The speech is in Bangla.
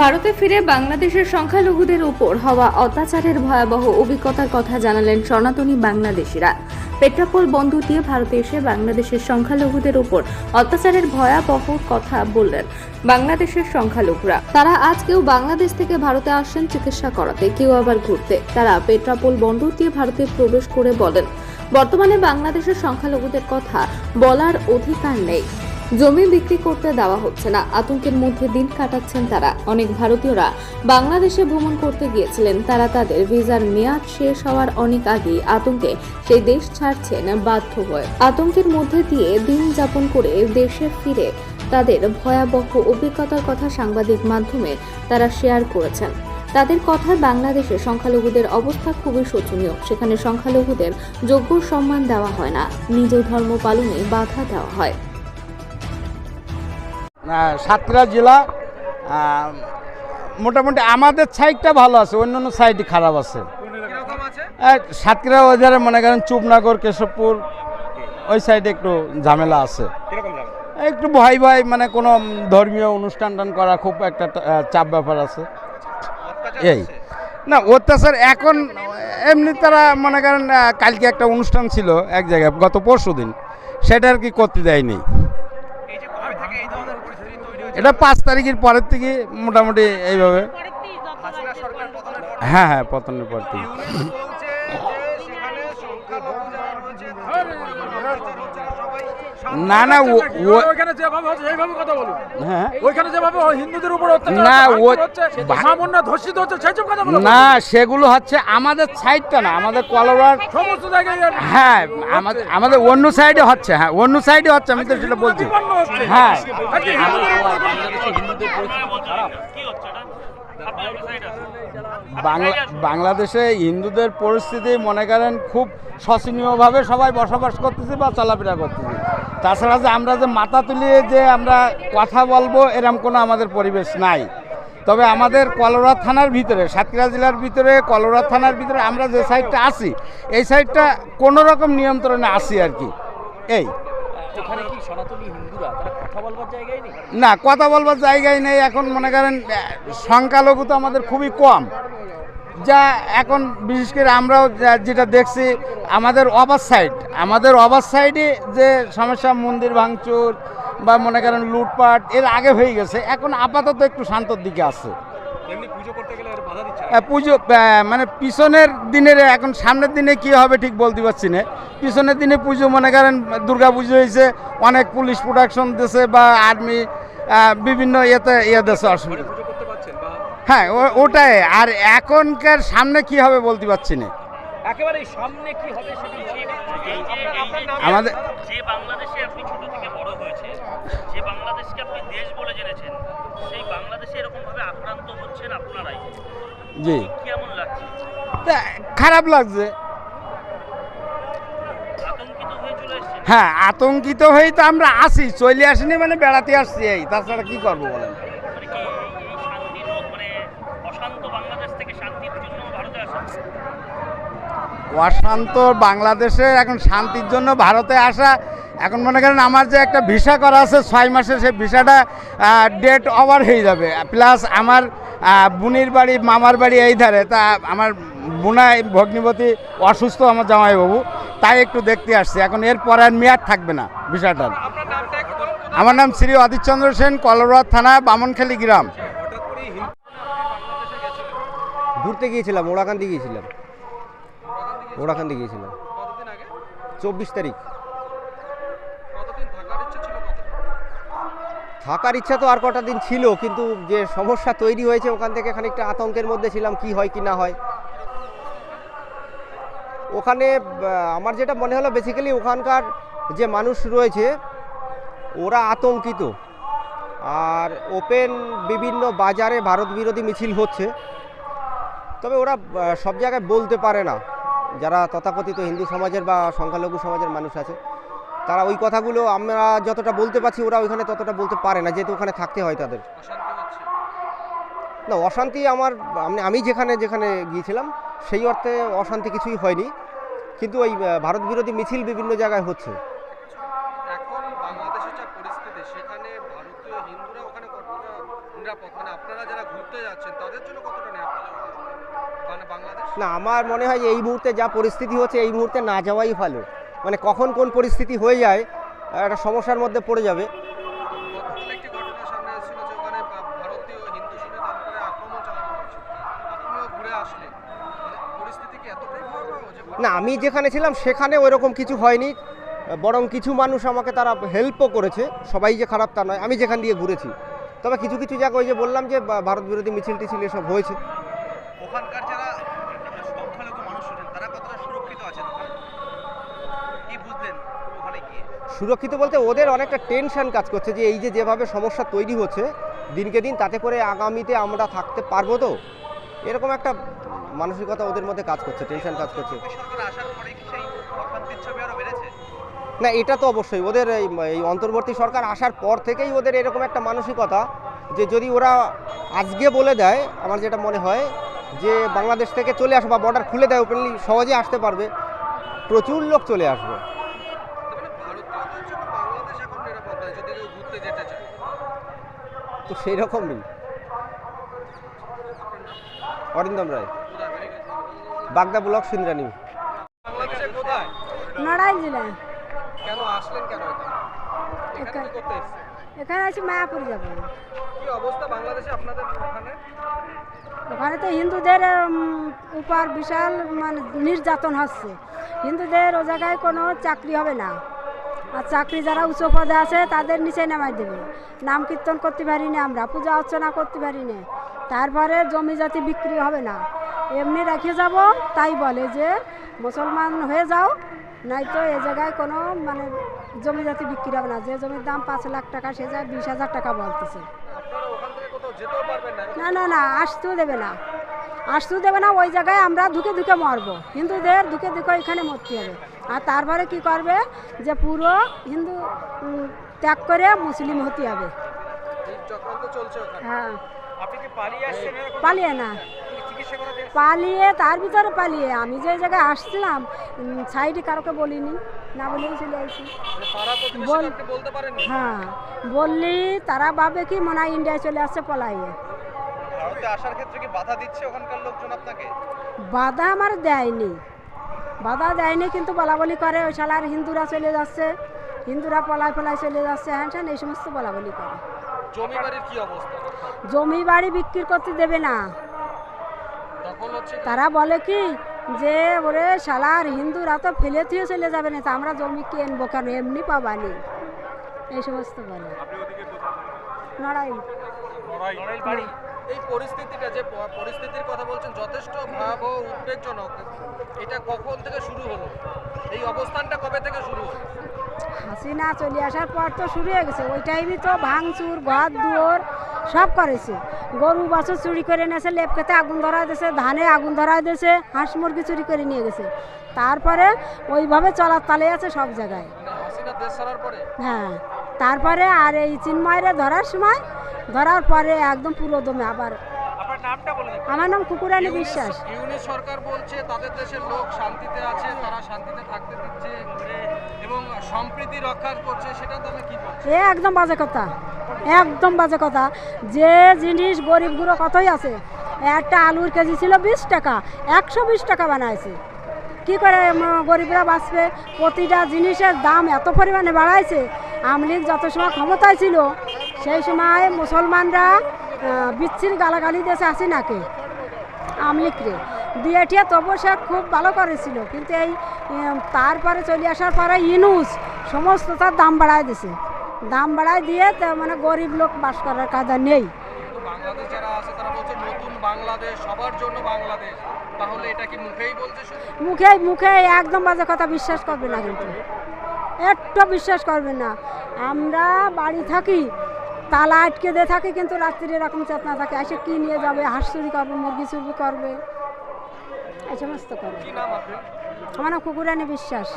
ভারতে ফিরে বাংলাদেশের সংখ্যালঘুদের উপর হওয়া অত্যাচারের ভয়াবহ অভিজ্ঞতার কথা জানালেন সনাতনী বাংলাদেশিরা। পেট্রাপোল বন্ধ দিয়ে ভারতে এসে বাংলাদেশের সংখ্যালঘুদের উপর অত্যাচারের ভয়াবহ কথা বললেন বাংলাদেশের সংখ্যালঘুরা। তারা আজ কেউ বাংলাদেশ থেকে ভারতে আসেন চিকিৎসা করাতে, কেউ আবার ঘুরতে। তারা পেট্রাপোল বন্ধ দিয়ে ভারতে প্রবেশ করে বলেন, বর্তমানে বাংলাদেশের সংখ্যালঘুদের কথা বলার অধিকার নেই। জমি বিক্রি করতে দেওয়া হচ্ছে না। আতঙ্কের মধ্যে দিন কাটাচ্ছেন তারা। অনেক ভারতীয়রা বাংলাদেশে ভ্রমণ করতে গিয়েছিলেন। তারা তাদের ভিসার মেয়াদ শেষ হওয়ার অনেক আগেই আতঙ্কে সেই দেশ ছাড়ছেন বাধ্য হয়ে আতঙ্কের মধ্যে দিয়ে দিন যাপন করে দেশে ফিরে তাদের ভয়াবহ অভিজ্ঞতার কথা সাংবাদিক মাধ্যমে তারা শেয়ার করেছেন। তাদের কথায় বাংলাদেশে সংখ্যালঘুদের অবস্থা খুবই শোচনীয়। সেখানে সংখ্যালঘুদের যোগ্য সম্মান দেওয়া হয় না। নিজ ধর্ম পালনে বাধা দেওয়া হয়। সাতক্ষীরা জেলা মোটামুটি আমাদের সাইডটা ভালো আছে অন্য অন্য সাইডই খারাপ আছে। সাতক্ষীরা ওই ধারে মনে করেন চুপনগর কেশবপুর ওই সাইডে একটু ঝামেলা আছে। একটু ভয় ভয় মানে কোনো ধর্মীয় অনুষ্ঠান টান করা খুব একটা চাপ ব্যাপার আছে। এই। না অত্যাচার এখন এমনি তারা মনে করেন কালকে একটা অনুষ্ঠান ছিল এক জায়গায় গত পরশু দিন সেটা আর কি করতে দেয়নি। এটা পাঁচ তারিখের পরের থেকে মোটামুটি এইভাবে। হ্যাঁ হ্যাঁ পতনের পর থেকে না না ওইখানে যেভাবে হচ্ছে সেইভাবে কথা বলুন। হ্যাঁ। ওইখানে যেভাবে হিন্দুদের উপর না, হচ্ছে, ও- সামান্য ধর্ষিত হচ্ছে সেইসব কথা বলুন না সেগুলো হচ্ছে আমাদের সাইডটা না আমাদের কলরার সমস্ত জায়গায় হ্যাঁ আমাদের আমাদের অন্য সাইডে হচ্ছে হ্যাঁ অন্য সাইডে হচ্ছে আমি তো সেটা বলছি। হ্যাঁ। বাংলাদেশে হিন্দুদের পরিস্থিতি, মনে করেন, খুব শোচনীয়ভাবে সবাই বসবাস করতেছি বা চলাফেরা করতেছি। তাছাড়া যে আমরা যে মাথা তুলিয়ে যে আমরা কথা বলব, এরম কোনো আমাদের পরিবেশ নাই। তবে আমাদের কলোরা থানার ভিতরে, সাতক্ষীরা জেলার ভিতরে, কলোরা থানার ভিতরে আমরা যে সাইডটা আছি, এই সাইডটা কোনো রকম নিয়ন্ত্রণে আছি আর কি। এই। না, কথা বলবার জায়গায় নেই। এখন মনে করেন সংখ্যালঘু তো আমাদের খুবই কম। যা এখন বিশেষ করে আমরাও যেটা দেখছি, আমাদের ওভার সাইড আমাদের ওভার সাইডে যে সমস্যা, মন্দির ভাঙচুর বা মনে করেন লুটপাট, এর আগে হয়ে গেছে। এখন আপাতত একটু শান্তর দিকে আছে। পুজো মানে পিছনের দিনের এখন সামনের দিনে কি হবে ঠিক বলতে পারছি না। পিছনের দিনে পুজো মনে করেন দুর্গা পুজো হয়েছে অনেক পুলিশ প্রোডাকশন দিয়েছে বা আর্মি বিভিন্ন ইয়েতে ইয়ে দিয়েছে অসুবিধা। হ্যাঁ ওটাই আর এখনকার সামনে কি হবে বলতে পারছি না। একেবারে সামনে কি হবে আমাদের যে বাংলাদেশে আপনি ছোট থেকে বড় হয়েছে যে বাংলাদেশকে আপনি দেশ বলে জেনেছেন সেই বাংলাদেশে এরকম ভাবে আক্রান্ত হচ্ছেন আপনারাই? জি। কেমন লাগছে? খারাপ লাগছে। হয়ে আতঙ্কিত হয়ে তো আমরা আসি চলে আসিনি মানে বেড়াতে আসছি এই। তাছাড়া কি করব বলেন? মানে মানে অশান্ত বাংলাদেশে এখন শান্তির জন্য ভারতে আসা এখন মনে করেন আমার যে একটা ভিসা করা আছে, ছয় মাসের সেই ভিসাটা ডেট ওভার হয়ে যাবে। প্লাস আমার বুনির বাড়ি, মামার বাড়ি এই ধারে। তা আমার বোনাই ভগ্নিপতি অসুস্থ আমার জামাইবাবু, তাই একটু দেখতে আসছি। এখন এর পরে আর মেয়াদ থাকবে না ভিসাটার আমার নাম শ্রী অদিতচন্দ্র সেন কলরা থানা, বামনখালী গ্রাম। ঘুরতে গিয়েছিলাম ওড়াকান্দি গিয়েছিলাম। ওড়াকান্দি গিয়েছিলাম। চব্বিশ তারিখ। থাকার ইচ্ছা তো আর কটা দিন ছিল, কিন্তু যে সমস্যা তৈরি হয়েছে ওখান থেকে খানিকটা আতঙ্কের মধ্যে ছিলাম, কি হয় কি না হয়। ওখানে আমার যেটা মনে হলো বেসিক্যালি ওখানকার যে মানুষ রয়েছে, ওরা আতঙ্কিত। আর ওপেন বিভিন্ন বাজারে ভারত বিরোধী মিছিল হচ্ছে। তবে ওরা সব জায়গায় বলতে পারে না, যারা তথাকথিত হিন্দু সমাজের বা সংখ্যালঘু সমাজের মানুষ আছে। তারা ওই কথাগুলো আমরা যতটা বলতে পারছি ওরা ওইখানে ততটা বলতে পারে না যেহেতু ওখানে থাকতে হয় তাদের। না অশান্তি আমার আমি যেখানে যেখানে গিয়েছিলাম সেই অর্থে অশান্তি কিছুই হয়নি। কিন্তু ওই ভারত বিরোধী মিছিল বিভিন্ন জায়গায় হচ্ছে। মানে মানে না আমার মনে হয় যে এই মুহূর্তে যা পরিস্থিতি হচ্ছে এই মুহূর্তে না যাওয়াই ভালো। মানে কখন কোন পরিস্থিতি হয়ে যায় একটা সমস্যার মধ্যে পড়ে যাবে। মানে না আমি যেখানে ছিলাম সেখানে ওইরকম কিছু হয়নি। বরং কিছু মানুষ আমাকে তারা হেল্পও করেছে। সবাই যে খারাপ তা নয় আমি যেখান দিয়ে ঘুরেছি। তবে কিছু কিছু জায়গায় ওই যে বললাম যে ভারত বিরোধী মিছিল টিছিল এসব হয়েছে। ওখানকার যারা সংখ্যালঘু মানুষ আছেন তারা কতটা সুরক্ষিত আছেন ওখানে কি বুঝলেন ওখানে গিয়ে সুরক্ষিত বলতে ওদের অনেকটা টেনশন কাজ করছে যে এই যে যেভাবে সমস্যা তৈরি হচ্ছে, দিনকে দিন তাতে করে আগামীতে আমরা থাকতে পারব তো? এরকম একটা মানসিকতা ওদের মধ্যে কাজ করছে, টেনশন কাজ করছে। না, এটা তো অবশ্যই। ওদের এই অন্তর্বর্তী সরকার আসার পর থেকেই ওদের এরকম একটা মানসিকতা যে যদি ওরা আজকে বলে দেয়, আমার যেটা মনে হয়, যে বাংলাদেশ থেকে চলে আসবে বা বর্ডার খুলে দেয় ওপেনলি সহজে আসতে পারবে। প্রচুর লোক চলে আসবে মানে ভারতীয়দের জন্য বাংলাদেশ এখন নিরাপদ নয় যদি কেউ ঘুরতে যেতে চায় তো সেই রকমই। অরিন্দম রায়। বাগদা ব্লক সিন্দ্রানী বাংলাদেশে কোথায় নড়াইল জেলা। কেন আসলেন কেন এখানে? এখানে করতে এখানে আছি মায়াপুর যাব। কি অবস্থা বাংলাদেশে আপনাদের ওখানে? ওখানে তো হিন্দুদের উপর বিশাল মানে নির্যাতন হচ্ছে। হিন্দুদের ও জায়গায় কোনো চাকরি হবে না। আর চাকরি যারা উচ্চ পদে আছে, তাদের নিচে নামাই দেবে। নাম কীর্তন করতে পারি না আমরা, পূজা অর্চনা করতে পারি না। তারপরে জমি জাতি বিক্রি হবে না। এমনি রেখে যাব, তাই বলে যে, মুসলমান হয়ে যাও, নয়তো এ জায়গায় কোনো মানে জমি জাতি বিক্রি হবে না। যে জমির দাম পাঁচ লাখ টাকা, সে যায় বিশ হাজার টাকা বলতেছে। না না না, আসতেও দেবে না। আসতেও দেবে না, ওই জায়গায় আমরা ধুকে ধুকে মরবো। হিন্দুদের ধুকে ধুকে এখানে মরতে হবে। আর তারপরে কি করবে যে পুরো হিন্দু ত্যাগ করে মুসলিম হতে হবে। হ্যাঁ। পালিয়ে না। পালিয়ে তার ভিতরে পালিয়ে। আমি যে জায়গায় আসছিলাম সাইডে কারোকে বলিনি না বলেই চলে আসি। মানে হ্যাঁ। বললি তারা ভাবে কি মনে হয় ইন্ডিয়ায় চলে আসছে পলাইয়ে। ভারতে আসার ক্ষেত্রে কি বাধা দিচ্ছে ওখানকার লোকজন আপনাকে? বাধা আমার দেয়নি। বাধা দেয়নি কিন্তু বলা বলি করে। ওই শালার হিন্দুরা চলে যাচ্ছে হিন্দুরা পলায় পলায় চলে যাচ্ছে হ্যান স্যান এই সমস্ত বলা বলি করে। জমি বাড়ির কি অবস্থা? জমি বাড়ি বিক্রি করতে দেবে না। তারা বলে কি যে ওরে শালার হিন্দুরা তো ফেলে দিয়ে চলে যাবে না তা আমরা জমি কিনবো কেন? এমনি পাবানি এই সমস্ত বলে। নড়াই এই পরিস্থিতিটা যে পরিস্থিতির কথা বলছেন যথেষ্ট ভয়াবহ উদ্বেগজনক এটা কখন থেকে শুরু হলো? এই অবস্থানটা কবে থেকে শুরু হলো? হাসিনা চলে আসার পর তো শুরু হয়ে গেছে। ওই টাইমে তো ভাঙচুর ঘর দুয়ার সব করেছে। গরু বাছুর চুরি করে নিয়েছে লেপ খেতে আগুন ধরা দিয়েছে ধানে আগুন ধরা দিয়েছে হাঁস মুরগি চুরি করে নিয়ে গেছে। তারপরে ওইভাবে চলার তালে আছে সব জায়গায়। মানে হ্যাঁ তারপরে আর এই চিন্ময়রে ধরার সময় ধরার পরে একদম পুরো দমে আবার। আমার নাম কুকুরানি বিশ্বাস। ইউনিট সরকার বলছে তাদের দেশের লোক শান্তিতে আছে তারা শান্তিতে থাকতে দিচ্ছে এবং সম্প্রীতি রক্ষা করছে সেটা তাহলে কি এ একদম বাজে কথা। একদম বাজে কথা। যে জিনিস গরিবগুলো কতই আছে? একটা আলুর কেজি ছিল বিশ টাকা একশো বিশ টাকা বানাইছে। কি করে গরিবরা বাঁচবে? প্রতিটা জিনিসের দাম এত পরিমাণে বাড়াইছে আমলিগ যত সময় ক্ষমতায় ছিল সেই সময় মুসলমানরা বিচ্ছির গালাগালি দিয়েছে হাসিনাকে আমলিকরে। দিয়ে টিয়ে তবু সে খুব ভালো করেছিল কিন্তু এই তারপরে চলে আসার পরে ইনুস সমস্ত তার দাম বাড়ায় দিছে। দাম বাড়ায় দিয়ে তা মানে গরিব লোক বাস করার কাজা নেই। মুখে মুখে একদম বাজে কথা বিশ্বাস করবে না কিন্তু। একটু বিশ্বাস করবে না। আমরা বাড়ি থাকি তালা আটকে দিয়ে থাকে কিন্তু রাত্রি এরকম চেতনা থাকে। এসে কি নিয়ে যাবে? হাঁস চুরি করবে মুরগি চুরি করবে। এই সমস্ত করে। কি নাম আপনি আমার নাম কুকুরানি বিশ্বাস।